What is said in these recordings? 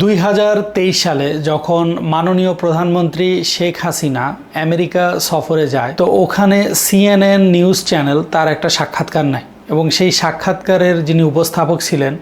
দুই হাজার তেইশ সালে যখন মাননীয় প্রধানমন্ত্রী শেখ হাসিনা আমেরিকা সফরে যায়, তো ওখানে সিএনএন নিউজ চ্যানেল তার একটা সাক্ষাৎকার নেয় এবং সেই সাক্ষাৎকারের যিনি উপস্থাপক ছিলেন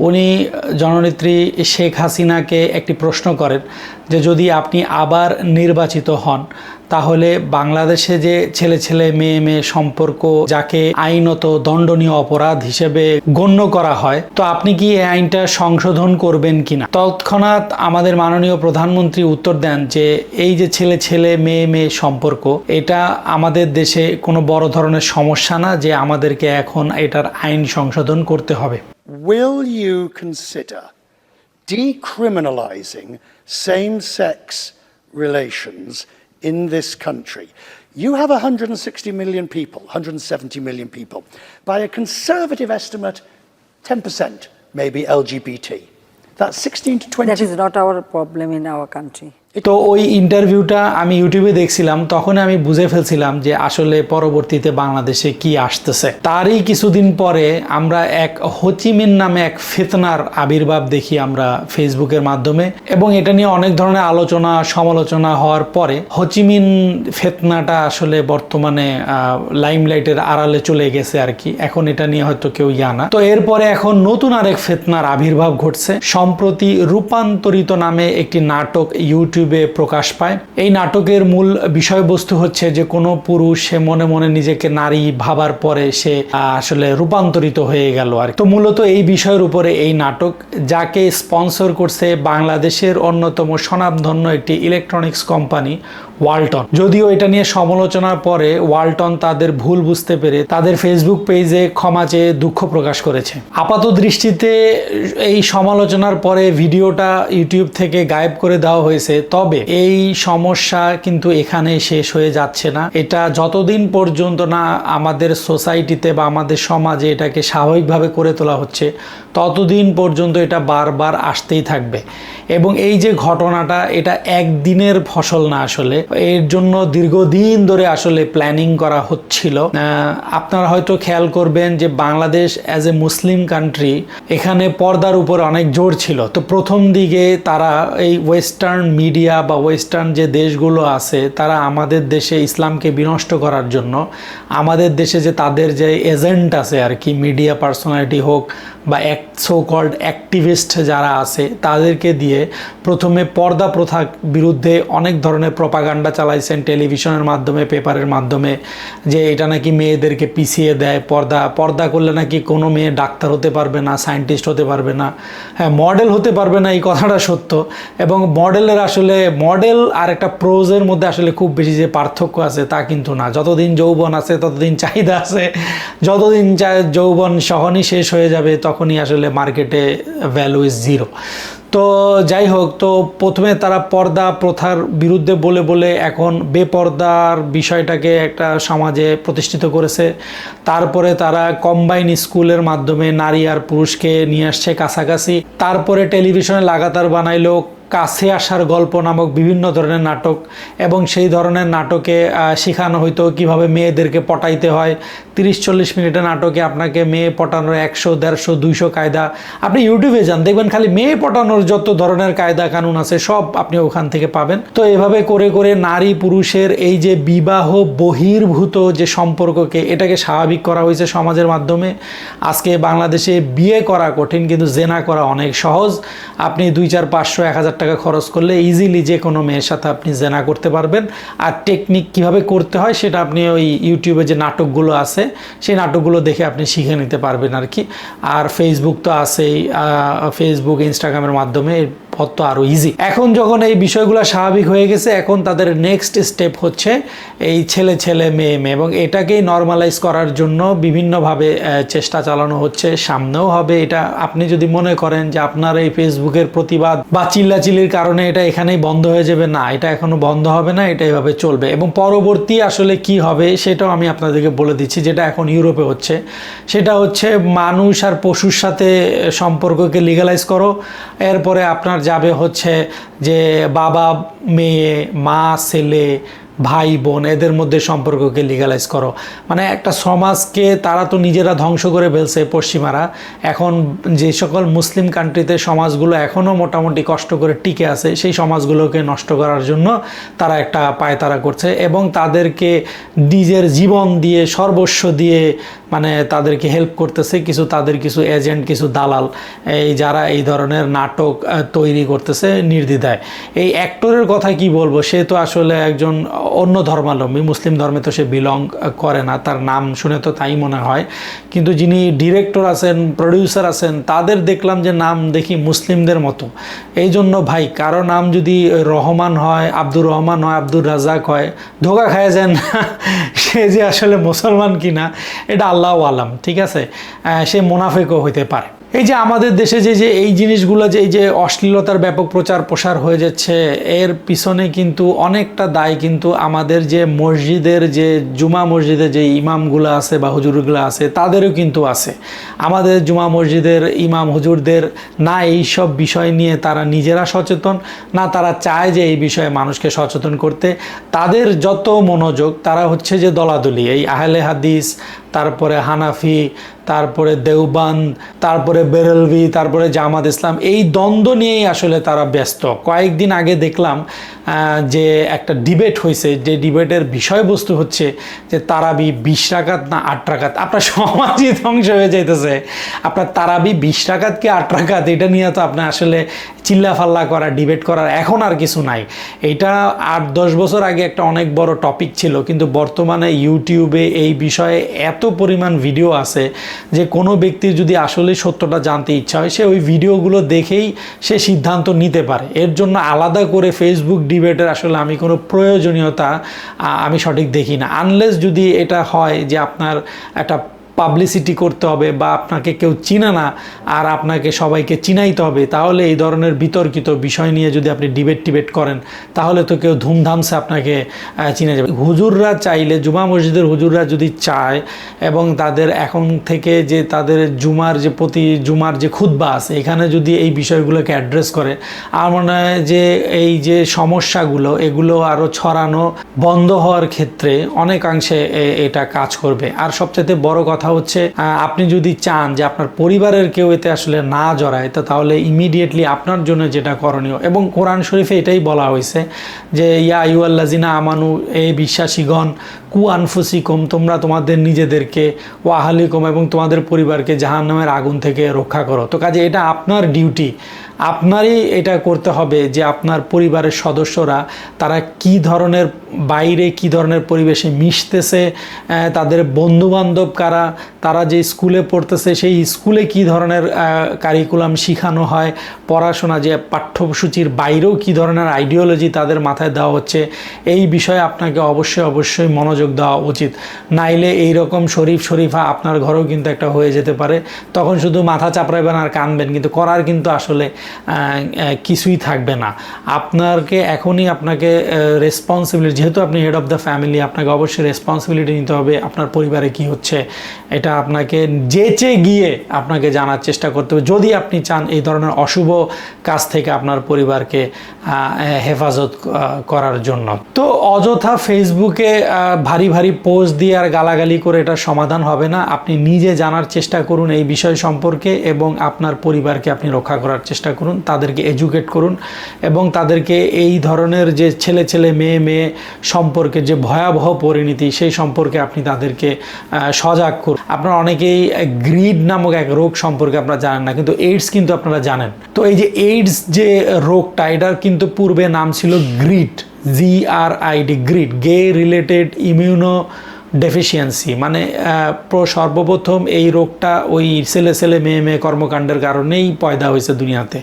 উনি জননেত্রী শেখ হাসিনাকে একটি প্রশ্ন করেন যে যদি আপনি আবার নির্বাচিত হন, তাহলে বাংলাদেশে যে ছেলে ছেলে, মেয়ে মেয়ে সম্পর্ক, যাকে আইনত দণ্ডনীয় অপরাধ হিসেবে গণ্য করা হয়, তো আপনি কি এই আইনটা সংশোধন করবেন কিনা? তৎক্ষণাৎ আমাদের মাননীয় প্রধানমন্ত্রী উত্তর দেন যে এই যে ছেলে ছেলে, মেয়ে মেয়ে সম্পর্ক, এটা আমাদের দেশে কোনো বড় ধরনের সমস্যা না যে আমাদেরকে এখন এটার আইন সংশোধন করতে হবে। Will you consider decriminalizing same sex relations in this country? You have 160 million people, 170 million people. By a conservative estimate, 10% may be LGBT. That's 16 to 20. That is not our problem in our country. তো ওই ইন্টারভিউটা আমি ইউটিউবে দেখছিলাম তখন আমি বুঝে ফেলছিলাম যে আসলে পরবর্তীতে বাংলাদেশে কি আসতেছে। তারই কিছুদিন পরে আমরা এক হচিমিন নামে এক ফেতনার আবির্ভাব দেখি আমরা ফেসবুকের মাধ্যমে এবং এটা নিয়ে অনেক ধরনের আলোচনা, সমালোচনা হওয়ার পরে হচিমিন ফেতনাটা আসলে বর্তমানে লাইমলাইটের আড়ালে চলে গেছে আর কি। এখন এটা নিয়ে হয়তো কেউ জানা তো এরপরে এখন নতুন আরেক ফেতনার আবির্ভাব ঘটছে। সম্প্রতি রূপান্তরিত নামে একটি নাটক ইউটিউবে প্রকাশ পায়। এই নাটকের মূল বিষয়বস্তু হচ্ছে যে, কোনো পুরুষ, সে মনে মনে নিজেকে নারী ভাবার পরে সে আসলে রূপান্তরিত হয়ে গেল আর তো মূলত এই বিষয়ের উপরে এই নাটক, যাকে স্পন্সর করছে বাংলাদেশের অন্যতম স্বনামধন্য একটি ইলেকট্রনিক্স কোম্পানি ওয়ালটন। যদিও এটা নিয়ে সমালোচনার পরে ওয়ালটন তাদের ভুল বুঝতে পেরে তাদের ফেসবুক পেজে ক্ষমা চেয়ে দুঃখ প্রকাশ করেছে। আপাত দৃষ্টিতে এই সমালোচনার পরে ভিডিওটা ইউটিউব থেকে গায়েব করে দেওয়া হয়েছে, তবে এই সমস্যা কিন্তু এখানে শেষ হয়ে যাচ্ছে না। এটা যতদিন পর্যন্ত না আমাদের সোসাইটিতে বা আমাদের সমাজে এটাকে স্বাভাবিকভাবে করে তোলা হচ্ছে, ততদিন পর্যন্ত এটা বারবার আসতেই থাকবে। এবং এই যে ঘটনাটা, এটা একদিনের ফসল না আসলে এর জন্য দীর্ঘদিন ধরে আসলে প্ল্যানিং করা হচ্ছিল। আপনারা হয়তো খেয়াল করবেন যে Bangladesh as a Muslim country এখানে পর্দার উপর অনেক জোর ছিল। তো প্রথম দিকে তারা এই ওয়েস্টার্ন মিডিয়া বা ওয়েস্টার্ন যে দেশগুলো আছে, তারা আমাদের দেশে ইসলামকে বিনষ্ট করার জন্য, আমাদের দেশে যে তাদের যে এজেন্ট আছে আর কি মিডিয়া পার্সোনালিটি হোক বা এক সো কল্ড অ্যাক্টিভিস্ট যারা আছে, তাদেরকে দিয়ে প্রথমে পর্দা প্রথার বিরুদ্ধে অনেক ধরনের প্রপাগান্ডা চালাইছেন টেলিভিশনের মাধ্যমে, পেপারের মাধ্যমে, যে এটা নাকি মেয়েদেরকে পিছিয়ে দেয়, পর্দা পর্দা করলে নাকি কোনো মেয়ে ডাক্তার হতে পারবে না, সায়েন্টিস্ট হতে পারবে না হ্যাঁ মডেল হতে পারবে না, এই কথাটা সত্য। এবং মডেলের আসলে, মডেল আর একটা প্রোজের মধ্যে আসলে খুব বেশি যে পার্থক্য আছে তা কিন্তু না। যতদিন যৌবন আছে, ততদিন চাহিদা আছে, যতদিন যৌবন সহনই শেষ হয়ে যাবে, তখনই আসলে মার্কেটে ভ্যালু ইজ জিরো তো যাই হোক, তো প্রথমে তারা পর্দা প্রথার বিরুদ্ধে বলে বলে এখন বেপর্দার বিষয়টাকে একটা সমাজে প্রতিষ্ঠিত করেছে। তারপরে তারা কম্বাইন স্কুলের মাধ্যমে নারী আর পুরুষকে নিয়ে আসছে কাছাকাছি। তারপরে টেলিভিশনে লাগাতার বানাইলো কাছে আসার গল্প নামক বিভিন্ন ধরনের নাটক এবং সেই ধরনের নাটকে শেখানো হইতো কীভাবে মেয়েদেরকে পটাইতে হয়। তিরিশ চল্লিশ মিনিটের নাটকে আপনাকে মেয়ে পটানোর একশো, দেড়শো, দুইশো কায়দা। আপনি ইউটিউবে যান, দেখবেন খালি মেয়ে পটানোর যত ধরনের কায়দা কানুন আছে, সব আপনি ওখান থেকে পাবেন। তো এভাবে করে করে নারী পুরুষের এই যে বিবাহ বহির্ভূত যে সম্পর্ককে, এটাকে স্বাভাবিক করা হয়েছে সমাজের মাধ্যমে। আজকে বাংলাদেশে বিয়ে করা কঠিন, কিন্তু জেনা করা অনেক সহজ। আপনি দুই, চার, পাঁচশো, এক হাজার টাকা খরচ করলে ইজিলি যে কোনো মেয়ের সাথে আপনি জেনা করতে পারবেন। আর টেকনিক কীভাবে করতে হয় সেটা আপনি ওই ইউটিউবে যে নাটকগুলো আছে, সেই নাটকগুলো দেখে আপনি শিখে নিতে পারবেন আর কি আর ফেসবুক তো আছেই ফেসবুক ইনস্টাগ্রামের মাধ্যমে পথ তো আরও ইজি এখন যখন এই বিষয়গুলো স্বাভাবিক হয়ে গেছে, এখন তাদের নেক্সট স্টেপ হচ্ছে এই ছেলে ছেলে মেয়ে মেয়ে, এবং এটাকেই নর্মালাইজ করার জন্য বিভিন্নভাবে চেষ্টা চালানো হচ্ছে, সামনেও হবে। এটা আপনি যদি মনে করেন যে আপনার এই ফেসবুকের প্রতিবাদ বা চিল্লাচিল্লির কারণে এটা এখানেই বন্ধ হয়ে যাবে, না, এটা এখনও বন্ধ হবে না, এটা এভাবে চলবে। এবং পরবর্তী আসলে কি হবে সেটাও আমি আপনাদেরকে বলে দিচ্ছি, যেটা এখন ইউরোপে হচ্ছে। সেটা হচ্ছে মানুষ আর পশুর সাথে সম্পর্ককে লিগালাইজ করো। এরপরে আপনার যাবে হচ্ছে যে বাবা মেয়ে মা ছেলে ভাই, বোন, এদের মধ্যে সম্পর্ককে লিগালাইজ করো। মানে একটা সমাজকে তারা তো নিজেরা ধ্বংস করে ফেলছে পশ্চিমারা। এখন যে সকল মুসলিম কান্ট্রিতে সমাজগুলো এখনও মোটামুটি কষ্ট করে টিকে আছে, সেই সমাজগুলোকে নষ্ট করার জন্য তারা একটা পায়তারা করছে এবং তাদেরকে নিজের জীবন দিয়ে সর্বস্ব দিয়ে মানে তাদেরকে হেল্প করতেছে কিছু তাদের কিছু এজেন্ট কিছু দালাল, এই যারা এই ধরনের নাটক তৈরি করতেছে নির্দ্বিধায়। এই অ্যাক্টরের কথা কি বলব? সে তো আসলে একজন অন্য ধর্মাবলম্বী, মুসলিম ধর্মে তো সে বিলং করে না, তার নাম শুনে তো তাই মনে হয়। কিন্তু যিনি ডিরেক্টর আছেন প্রডিউসার আছেন, তাদের দেখলাম যে নাম দেখি মুসলিমদের মতো। এই জন্য ভাই, কারও নাম যদি রহমান হয়, আব্দুর রহমান হয়, আব্দুর রাজাক হয়, ধোকা খায় যান সে যে আসলে মুসলমান কিনা, এটা আল্লাহ আলাম, ঠিক আছে? সে মোনাফেকও হইতে পারে। এই যে আমাদের দেশে যে যে এই জিনিসগুলো যে, এই যে অশ্লীলতার ব্যাপক প্রচার প্রসার হয়ে যাচ্ছে, এর পিছনে কিন্তু অনেকটা দায় কিন্তু আমাদের যে মসজিদের যে জুমা মসজিদে যে ইমামগুলো আছে বা হুজুরগুলো আছে, তাদেরও কিন্তু আছে। আমাদের জুমা মসজিদের ইমাম হুজুরদের না এই সব বিষয় নিয়ে তারা নিজেরা সচেতন, না তারা চায় যে এই বিষয়ে মানুষকে সচেতন করতে। তাদের যত মনোযোগ, তারা হচ্ছে যে দলাদলি। এই আহলে হাদিস তারপরে হানাফি, তারপরে দেওবান, তারপরে বেরেলভি, তারপরে জামাত ইসলাম, এই দ্বন্দ্ব নিয়েই আসলে তারা ব্যস্ত। কয়েকদিন আগে দেখলাম যে একটা ডিবেট হয়েছে, যে ডিবেটের বিষয়বস্তু হচ্ছে যে তারাবি বিশ রাকাত না আট রাকাত? আপনার সমাজই ধ্বংস হয়ে যাইতেছে। আপনার তারাবি বিশ রাকাত কি আট রাকাত? এটা নিয়ে তো আপনার আসলে চিল্লাফাল্লা করা ডিবেট করার এখন আর কিছু নাই। এটা আট, দশ বছর আগে একটা অনেক বড় টপিক ছিল, কিন্তু বর্তমানে ইউটিউবে এই বিষয়ে এত পরিমাণ ভিডিও আছে যে কোনো ব্যক্তির যদি আসলে সত্যটা জানতে ইচ্ছা হয়, সে ওই ভিডিওগুলো দেখেই সে সিদ্ধান্ত নিতে পারে। এর জন্য আলাদা করে ফেসবুক ডিবেটের আসলে আমি কোনো প্রয়োজনীয়তা আমি সঠিক দেখি না। আনলেস যদি এটা হয় যে আপনার একটা পাবলিসিটি করতে হবে বা আপনাকে কেউ চিনে না আর আপনাকে সবাইকে চিনাইতে হবে, তাহলে এই ধরনের বিতর্কিত বিষয় নিয়ে যদি আপনি ডিবেট টিবেট করেন, তাহলে তো কেউ ধুমধামসে আপনাকে চিনে যাবে। হুজুররা চাইলে, জুমা মসজিদের হুজুররা যদি চায় এবং তাদের এখন থেকে যে তাদের জুমার যে প্রতি জুমার যে খুদ্া আছে, এখানে যদি এই বিষয়গুলোকে অ্যাড্রেস করে, আমার মনে হয় যে এই যে সমস্যাগুলো, এগুলো আরও ছড়ানো বন্ধ হওয়ার ক্ষেত্রে অনেকাংশে এটা কাজ করবে। আর সবচেয়ে বড় কথা হচ্ছে আহ, আপনি যদি চান যে আপনার পরিবারের কেউ এতে আসলে না জড়ায় তো তাহলে ইমিডিয়েটলি আপনার জন্য যেটা করণীয়। এবং কোরআন শরীফে এটাই বলা হয়েছে যে ইয়া ইউআল্লাজিনা আমানু এ বিশ্বাসীগণ কু আনফুসিকুম, তোমরা তোমাদের নিজেদেরকে ওয়াহালিকুম এবং তোমাদের পরিবারকে জাহান্নামের আগুন থেকে রক্ষা করো। তো কাজে এটা আপনার ডিউটি। আপনারই এটা করতে হবে যে আপনার পরিবারের সদস্যরা, তারা কি ধরনের বাইরে কি ধরনের পরিবেশে মিশতেছে তাদের বন্ধুবান্ধব কারা, তারা যে স্কুলে পড়তেছে, সেই স্কুলে কি ধরনের কারিকুলাম শেখানো হয়, পড়াশোনা যে পাঠ্যসূচির বাইরেও কি ধরনের আইডিওলজি তাদের মাথায় দেওয়া হচ্ছে, এই বিষয়ে আপনাকে অবশ্যই অবশ্যই মনোযোগ দেওয়া উচিত। নাইলে এই রকম শরীফ শরীফা আপনার ঘরেও কিন্তু একটা হয়ে যেতে পারে। তখন শুধু মাথা চাপড়াইবেন আর কানবেন কিন্তু করার কিন্তু আসলে কিছুই থাকবে না। আপনাকে এখনই আপনাকে রেসপন্সিবিলিটি যেহেতু আপনি হেড অফ দ্য ফ্যামিলি আপনাকে অবশ্যই রেসপন্সিবিলিটি নিতে হবে আপনার পরিবারে কি হচ্ছে। এটা আপনাকে যেচে গিয়ে আপনাকে জানার চেষ্টা করতে হবে। যদি আপনি চান এই ধরনের অশুভ কাজ থেকে আপনার পরিবারকে হেফাজত করার জন্য। তো অযথা ফেসবুকে ভারী ভারী পোজ দিয়ে আর গালাগালি করে এটা সমাধান হবে না। আপনি নিজে জানার চেষ্টা করুন এই বিষয় সম্পর্কে এবং আপনার পরিবারকে আপনি রক্ষা করার চেষ্টা করুন, তাদেরকে এডুকেট করুন এবং তাদেরকে এই ধরনের যে ছেলে ছেলে মেয়ে মেয়ে সম্পর্কে যে ভয়াবহ পরিণতি, সেই সম্পর্কে আপনি তাদেরকে সজাগ করুন। আপনারা অনেকেই গ্রিড নামক এক রোগ সম্পর্কে আপনারা জানেন না, কিন্তু এইডস কিন্তু আপনারা জানেন। তো এই যে এইডস যে রোগটা, এটার কিন্তু পূর্বে নাম ছিল GRID. G R ID GRID gay related immuno deficiency মানে সর্বপ্রথম এই রোগটা ওই ছেলে ছেলে, মেয়ে মেয়ে কর্মকাণ্ডের কারণেই পয়দা হয়েছে দুনিয়াতে।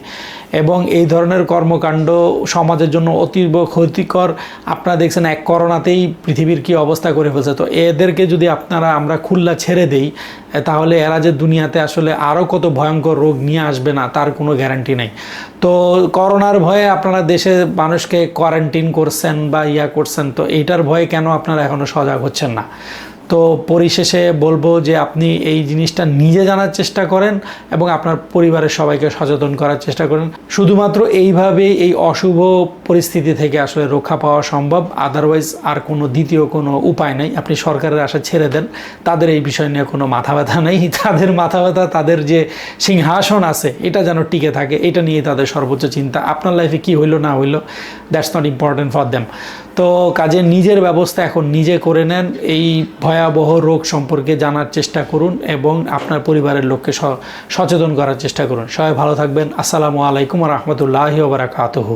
এবং এই ধরনের কর্মকাণ্ড সমাজের জন্য অতীব ক্ষতিকর। আপনারা দেখছেন এক করোনাতেই পৃথিবীর কি অবস্থা করে ফেলছে। তো এদেরকে যদি আপনারা, আমরা খুল্লা ছেড়ে দেই, তাহলে এরা যে দুনিয়াতে আসলে আরও কত ভয়ঙ্কর রোগ নিয়ে আসবে না, তার কোনো গ্যারান্টি নেই। তো করোনার ভয়ে আপনারা দেশে মানুষকে কোয়ারেন্টিন করছেন বা ইয়া করছেন, তো এইটার ভয়ে কেন আপনারা এখনও সজাগ হচ্ছেন না? তো পরিশেষে বলব যে আপনি এই জিনিসটা নিজে জানার চেষ্টা করেন এবং আপনার পরিবারের সবাইকে সচেতন করার চেষ্টা করেন। শুধুমাত্র এইভাবে এই অশুভ পরিস্থিতি থেকে আসলে রক্ষা পাওয়া সম্ভব। আদারওয়াইজ আর কোনো দ্বিতীয় কোনো উপায় নেই। আপনি সরকারের আশা ছেড়ে দেন। তাদের এই বিষয় নিয়ে কোনো মাথা ব্যথা নেই। তাদের মাথা ব্যথা, তাদের যে সিংহাসন আছে, এটা যেন টিকে থাকে, এটা নিয়ে তাদের সর্বোচ্চ চিন্তা। আপনার লাইফে কি হইল, না হইল that's not important for them তো কাজে নিজের ব্যবস্থা এখন নিজে করে নেন। এই ভয়াবহ রোগ সম্পর্কে জানার চেষ্টা করুন এবং আপনার পরিবারের লোককে সচেতন করার চেষ্টা করুন। সবাই ভালো থাকবেন। আসসালামু আলাইকুম রহমতুল্লাহ ওবরাকাতহু